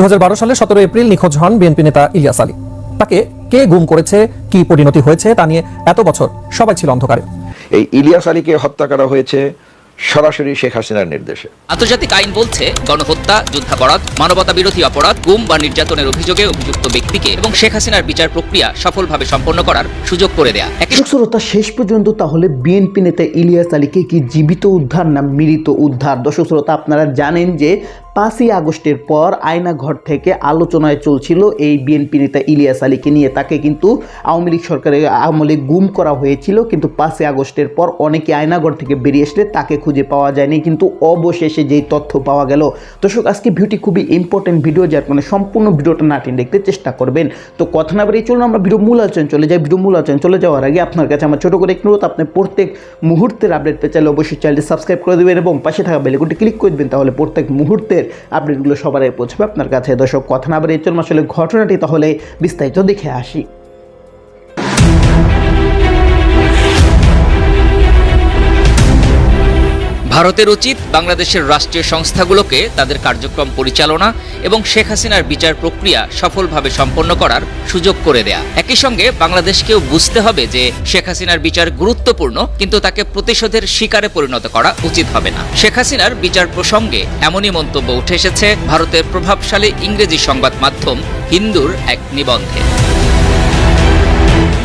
দু হাজার বারো সালে সতেরো এপ্রিল নিখোঁজ হন বিএনপি নেতা ইলিয়াস আলী। তাকে কে গুম করেছে কি পরিণতি হয়েছে তা নিয়ে এত বছর সবাই ছিল অন্ধকারে। এই ইলিয়াস আলীকে হত্যা করা হয়েছে সরাসরি শেখ হাসিনার নির্দেশে। আন্তর্জাতিক আইন বলছে গণহত্যা যুদ্ধাপরাধ মানবতা বিরোধী অপরাধ গুম বা নির্যাতনের অভিযোগে অভিযুক্ত ব্যক্তিকে এবং শেখ হাসিনার বিচার প্রক্রিয়া সফলভাবে সম্পন্ন করার সুযোগ করে দেয়া। শ্রোতা শেষ পর্যন্ত তাহলে বিএনপি নেতা ইলিয়াস আলীকে কি জীবিত উদ্ধার না মৃত উদ্ধার? দর্শক শ্রোতা আপনারা জানেন যে পাঁচই আগস্টের পর আয়নাঘর থেকে আলোচনায় চলছিল এই বিএনপি নেতা ইলিয়াস আলীকে নিয়ে। তাকে কিন্তু আওয়ামী লীগ সরকারের আমলে গুম করা হয়েছিল, কিন্তু পাঁচই আগস্টের পর অনেকে আয়নাঘর থেকে বেরিয়ে আসলে তাকে খুঁজে পাওয়া যায়নি, কিন্তু অবশেষে যেই তথ্য পাওয়া গেল। দর্শক, আজকে ভিডিওটি খুবই ইম্পর্টেন্ট ভিডিও যার মানে সম্পূর্ণ ভিডিওটা না টেনে দেখতে চেষ্টা করবেন। তো কথা না বেরিয়ে চলুন, আমরা ভিডিও মূল আলোচনা চলে যাই। ভিডিও মূল আলোচনা চলে যাওয়ার আগে আপনার কাছে আমার ছোটো করে অনুরোধ আপনি প্রত্যেক মুহূর্তের আপডেট পেতে চাইলে অবশ্যই চ্যানেলটি সাবস্ক্রাইব করে দেবেন এবং পাশে থাকা বেলেগুটি ক্লিক করে দেবেন, তাহলে প্রত্যেক মুহূর্তের আপডেটগুলো সবার পৌঁছবে। আপনার কাছে দর্শক, কথা না বেরিয়ে চলুন আসলে ঘটনাটি, তাহলে বিস্তারিত দেখে আসি। ভারতের উচিত বাংলাদেশের রাষ্ট্রীয় সংস্থাগুলোকে তাদের কার্যক্রম পরিচালনা এবং শেখ হাসিনার বিচার প্রক্রিয়া সফলভাবে সম্পন্ন করার সুযোগ করে দেয়া। একই সঙ্গে বাংলাদেশকেও বুঝতে হবে যে শেখ হাসিনার বিচার গুরুত্বপূর্ণ, কিন্তু তাকে প্রতিশোধের শিকারে পরিণত করা উচিত হবে না। শেখ হাসিনার বিচার প্রসঙ্গে এমনই মন্তব্য উঠে এসেছে ভারতের প্রভাবশালী ইংরেজি সংবাদ মাধ্যম হিন্দুর এক নিবন্ধে।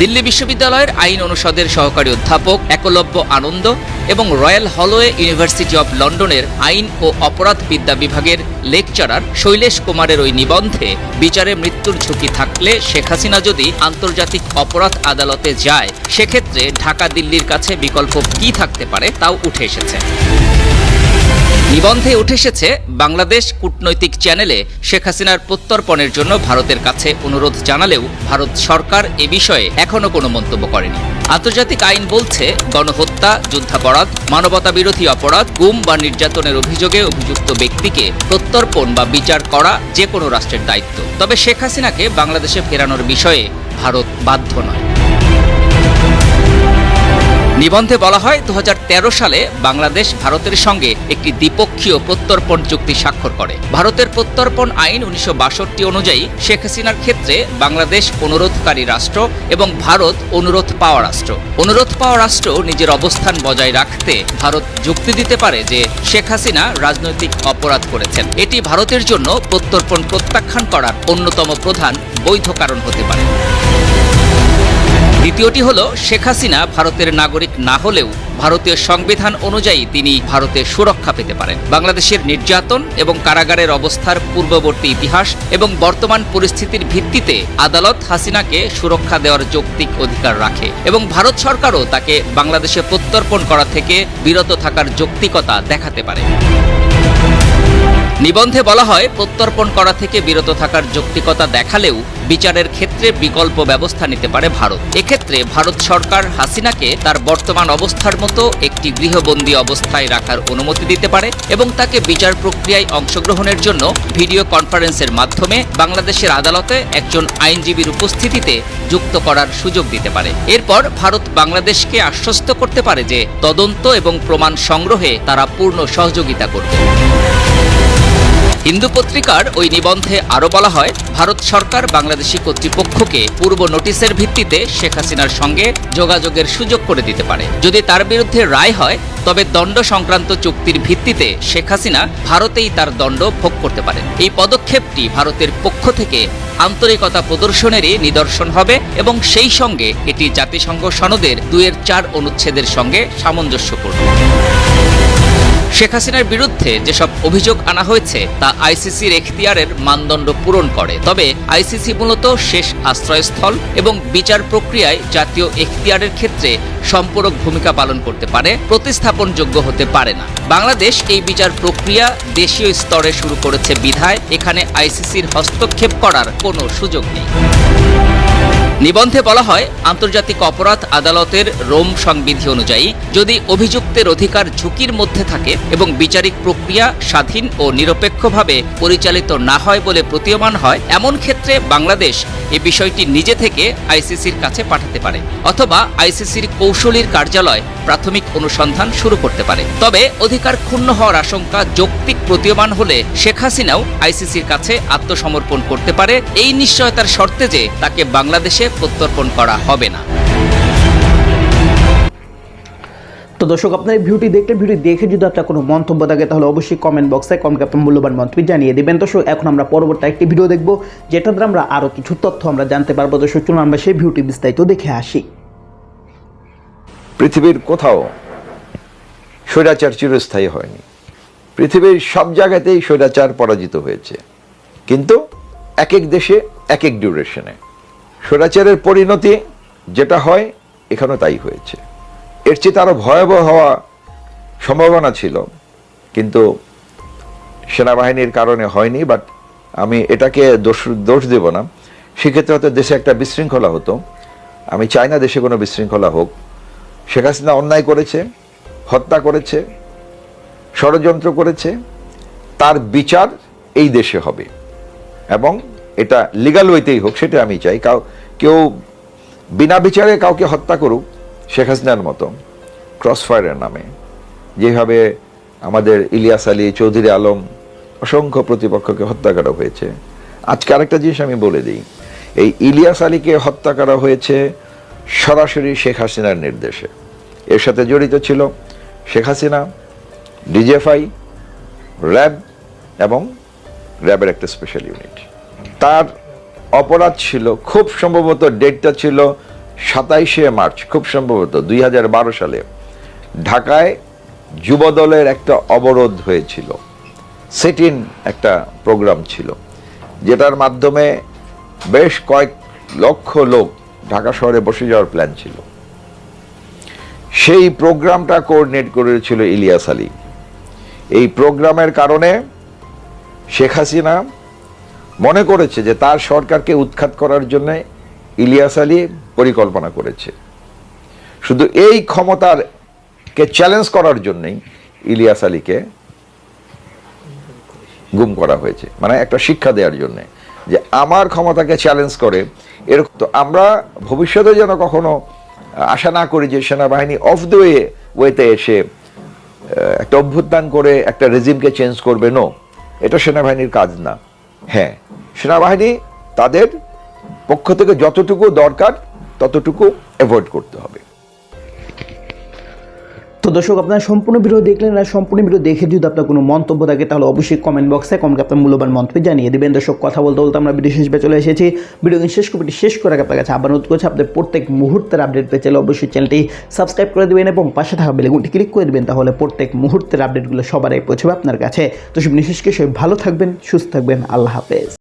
দিল্লি বিশ্ববিদ্যালয়ের আইন অনুষদের সহকারী অধ্যাপক একলব্য আনন্দ এবং রয়্যাল হলওয়ে ইউনিভার্সিটি অব লন্ডনের আইন ও অপরাধ বিদ্যা বিভাগের লেকচারার শৈলেশ কুমারের ওই নিবন্ধে বিচারে মৃত্যুর ঝুঁকি থাকলে শেখ হাসিনা যদি আন্তর্জাতিক অপরাধ আদালতে যায়, সেক্ষেত্রে ঢাকা দিল্লির কাছে বিকল্প কি থাকতে পারে তাও উঠে এসেছে। নিবন্ধে উঠে এসেছে বাংলাদেশ কূটনৈতিক চ্যানেলে শেখ হাসিনার প্রত্যর্পণের জন্য ভারতের কাছে অনুরোধ জানালেও ভারত সরকার এ বিষয়ে এখনও কোনো মন্তব্য করেনি। আন্তর্জাতিক আইন বলছে, গণহত্যা, যুদ্ধাপরাধ মানবতা বিরোধী অপরাধ, গুম বা নির্যাতনের অভিযোগে অভিযুক্ত ব্যক্তিকে প্রত্যর্পণ বা বিচার করা যে কোনো রাষ্ট্রের দায়িত্ব। তবে শেখ হাসিনাকে বাংলাদেশে ফেরানোর বিষয়ে ভারত বাধ্য নয়। নিবন্ধে বলা হয় দু হাজার তেরো সালে বাংলাদেশ ভারতের সঙ্গে একটি দ্বিপক্ষীয় প্রত্যর্পণ চুক্তি স্বাক্ষর করে। ভারতের প্রত্যর্পণ আইন উনিশশো বাষট্টি অনুযায়ী শেখ হাসিনার ক্ষেত্রে বাংলাদেশ অনুরোধকারী রাষ্ট্র এবং ভারত অনুরোধ পাওয়া রাষ্ট্র। অনুরোধ পাওয়া রাষ্ট্র নিজের অবস্থান বজায় রাখতে ভারত যুক্তি দিতে পারে যে শেখ হাসিনা রাজনৈতিক অপরাধ করেছেন। এটি ভারতের জন্য প্রত্যর্পণ প্রত্যাখ্যান করার অন্যতম প্রধান বৈধ কারণ হতে পারে। দ্বিতীয়টি হল শেখ হাসিনা ভারতের নাগরিক না হলেও ভারতীয় সংবিধান অনুযায়ী তিনি ভারতে সুরক্ষা পেতে পারেন। বাংলাদেশের নির্যাতন এবং কারাগারের অবস্থার পূর্ববর্তী ইতিহাস এবং বর্তমান পরিস্থিতির ভিত্তিতে আদালত হাসিনাকে সুরক্ষা দেওয়ার যৌক্তিক অধিকার রাখে এবং ভারত সরকারও তাকে বাংলাদেশে প্রত্যর্পণ করা থেকে বিরত থাকার যৌক্তিকতা দেখাতে পারে। নিবন্ধে বলা হয়, প্রত্যর্পণ করা থেকে বিরত থাকার যৌক্তিকতা দেখালেও বিচারের ক্ষেত্রে বিকল্প ব্যবস্থা নিতে পারে ভারত। এক্ষেত্রে ভারত সরকার হাসিনাকে তার বর্তমান অবস্থার মতো একটি গৃহবন্দী অবস্থায় রাখার অনুমতি দিতে পারে এবং তাকে বিচার প্রক্রিয়ায় অংশগ্রহণের জন্য ভিডিও কনফারেন্সের মাধ্যমে বাংলাদেশের আদালতে একজন আইনজীবীর উপস্থিতিতে যুক্ত করার সুযোগ দিতে পারে। এরপর ভারত বাংলাদেশকে আশ্বস্ত করতে পারে যে তদন্ত এবং প্রমাণ সংগ্রহে তারা পূর্ণ সহযোগিতা করবে। হিন্দু পত্রিকার ওই নিবন্ধে আরও বলা হয়, ভারত সরকার বাংলাদেশি কর্তৃপক্ষকে পূর্ব নোটিশের ভিত্তিতে শেখ হাসিনার সঙ্গে যোগাযোগের সুযোগ করে দিতে পারে। যদি তার বিরুদ্ধে রায় হয়, তবে দণ্ড সংক্রান্ত চুক্তির ভিত্তিতে শেখ হাসিনা ভারতেই তার দণ্ড ভোগ করতে পারেন। এই পদক্ষেপটি ভারতের পক্ষ থেকে আন্তরিকতা প্রদর্শনেরই নিদর্শন হবে এবং সেই সঙ্গে এটি জাতিসংঘ সনদের দুয়ের চার অনুচ্ছেদের সঙ্গে সামঞ্জস্যপূর্ণ। শেখ হাসিনার বিরুদ্ধে যেসব অভিযোগ আনা হয়েছে, তা আইসিসির এখতিয়ারের মানদণ্ড পূরণ করে। তবে আইসিসি মূলত শেষ আশ্রয়স্থল এবং বিচার প্রক্রিয়ায় জাতীয় এখতিয়ারের ক্ষেত্রে সম্পূরক ভূমিকা পালন করতে পারে, প্রতিস্থাপনযোগ্য হতে পারে না। বাংলাদেশ এই বিচার প্রক্রিয়া দেশীয় স্তরে শুরু করেছে বিধায়, এখানে আইসিসির হস্তক্ষেপ করার কোনো সুযোগ নেই। নিবন্ধে বলা হয়, আন্তর্জাতিক অপরাধ আদালতের রোম সংবিধি অনুযায়ী, যদি অভিযুক্তের অধিকার ঝুঁকির মধ্যে থাকে এবং বিচারিক প্রক্রিয়া স্বাধীন ও নিরপেক্ষভাবে পরিচালিত না হয় বলে প্রতীয়মান হয়, এমন ক্ষেত্রে বাংলাদেশ এ বিষয়টি নিজে থেকে আইসিসির কাছে পাঠাতে পারে অথবা আইসিসির কৌশলীর কার্যালয় প্রাথমিক অনুসন্ধান শুরু করতে পারে। তবে অধিকার ক্ষুণ্ণ হওয়ার আশঙ্কা যৌক্তিক প্রতীয়মান হলে শেখ হাসিনাও আইসিসির কাছে আত্মসমর্পণ করতে পারে। এই নিশ্চয়তার শর্তে যে তাকে বাংলাদেশে প্রত্যর্পণ করা হবে না। তো দর্শক আপনার এই ভিডিওটি দেখলে ভিডিও দেখে যদি আপনার কোনো মন্তব্য থাকে তাহলে অবশ্যই কমেন্ট বক্সে কমেন্ট আপনার মূল্যবান মন্তব্য জানিয়ে দেবেন। দর্শক এখন আমরা পরবর্তী একটি ভিডিও দেখব যেটা দ্বারা আমরা আরও কিছু তথ্য আমরা জানতে পারব। দর্শক চলুন আমরা সেই ভিডিওটি বিস্তারিত দেখে আসি। পৃথিবীর কোথাও স্বৈরাচার চিরস্থায়ী হয়নি। পৃথিবীর সব জায়গাতেই স্বৈরাচার পরাজিত হয়েছে। কিন্তু এক এক দেশে এক এক ডিউরেশনে স্বৈরাচারের পরিণতি যেটা হয় এখানেও তাই হয়েছে। এর চেয়ে আরও ভয়াবহ হওয়া সম্ভাবনা ছিল, কিন্তু সেনাবাহিনীর কারণে হয়নি বাট আমি এটাকে দোষ দোষ দেব না। সেক্ষেত্রে হয়তো দেশে একটা বিশৃঙ্খলা হতো। আমি চাই না দেশে কোনো বিশৃঙ্খলা হোক। শেখ হাসিনা অন্যায় করেছে, হত্যা করেছে, ষড়যন্ত্র করেছে, তার বিচার এই দেশে হবে। এবং এটা লিগাল ওয়েতেই হোক, সেটা আমি চাই। কাউ কেউ বিনা বিচারে কাউকে হত্যা করুক, শেখ হাসিনার মতো ক্রস ফায়ারের নামে। যেভাবে আমাদের ইলিয়াস আলী চৌধুরী আলম অসংখ্য প্রতিপক্ষকে হত্যা করা হয়েছে। আজকে আরেকটা জিনিস আমি বলে দিই। এই ইলিয়াস আলীকে হত্যা করা হয়েছে সরাসরি শেখ হাসিনার নির্দেশে। এর সাথে জড়িত ছিল শেখ হাসিনা, ডিজেফআই, র্যাব এবং র্যাবের একটা স্পেশাল ইউনিট তার অপরাধ ছিল, খুব সম্ভবত ডেটটা ছিল সাতাইশে মার্চ, খুব সম্ভবত দুই হাজার বারো সালে। ঢাকায় যুবদলের একটা অবরোধ হয়েছিল সেটিন একটা প্রোগ্রাম ছিল, যেটার মাধ্যমে বেশ কয়েক লক্ষ লোক ঢাকা শহরে বসে যাওয়ার প্ল্যান ছিল। সেই প্রোগ্রামটা কোঅর্ডিনেট করেছিল ইলিয়াস আলী। এই প্রোগ্রামের কারণে শেখ হাসিনা মনে করেছে যে তার সরকারকে উৎখাত করার জন্য ইলিয়াস আলী পরিকল্পনা করেছে। শুধু এই ক্ষমতার কে চ্যালেঞ্জ করার জন্যই ইলিয়াস আলীকে গুম করা হয়েছে। মানে একটা শিক্ষা দেওয়ার জন্য যে আমার ক্ষমতাকে চ্যালেঞ্জ করে। এরকম তো আমরা ভবিষ্যতে যেন কখনো আশা না করি যে সেনাবাহিনী অফ দ্য ওয়ে ওয়েতে এসে একটা অভ্যুত্থান করে, একটা রেজিমকে চেঞ্জ করবে। নো এটা সেনাবাহিনীর কাজ না। হ্যাঁ সেনাবাহিনী তাদের পক্ষ থেকে যতটুকু দরকার ততটুকু অ্যাভয়েড করতে হবে। তো দর্শক, আপনারা সম্পূর্ণ ভিডিও দেখলেন আর সম্পূর্ণ ভিডিও দেখে যদি আপনার কোনো মন্তব্য থাকে, তাহলে অবশ্যই কমেন্ট বক্সে কমেন্ট আপনার মূল্যবান মন্তব্য জানিয়ে দেবেন। দর্শক, কথা বলতে বলতে আমরা ভিডিও শেষ চলে এসেছি। ভিডিও শেষ করে শেষ করে আপনার কাছে আবার অনুরোধ করছি, আপনাদের প্রত্যেক মুহূর্তের আপডেট পেয়ে চাইলে অবশ্যই চ্যানেলটি সাবস্ক্রাইব করে দেবেন এবং পাশে থাকা বেলেগুনটি ক্লিক করে দেবেন, তাহলে প্রত্যেক মুহূর্তের আপডেটগুলো সবার আগে পৌঁছবে আপনার কাছে। তো সব বিশেষ করে সবাই ভালো থাকবেন, সুস্থ থাকবেন, আল্লাহ হাফেজ।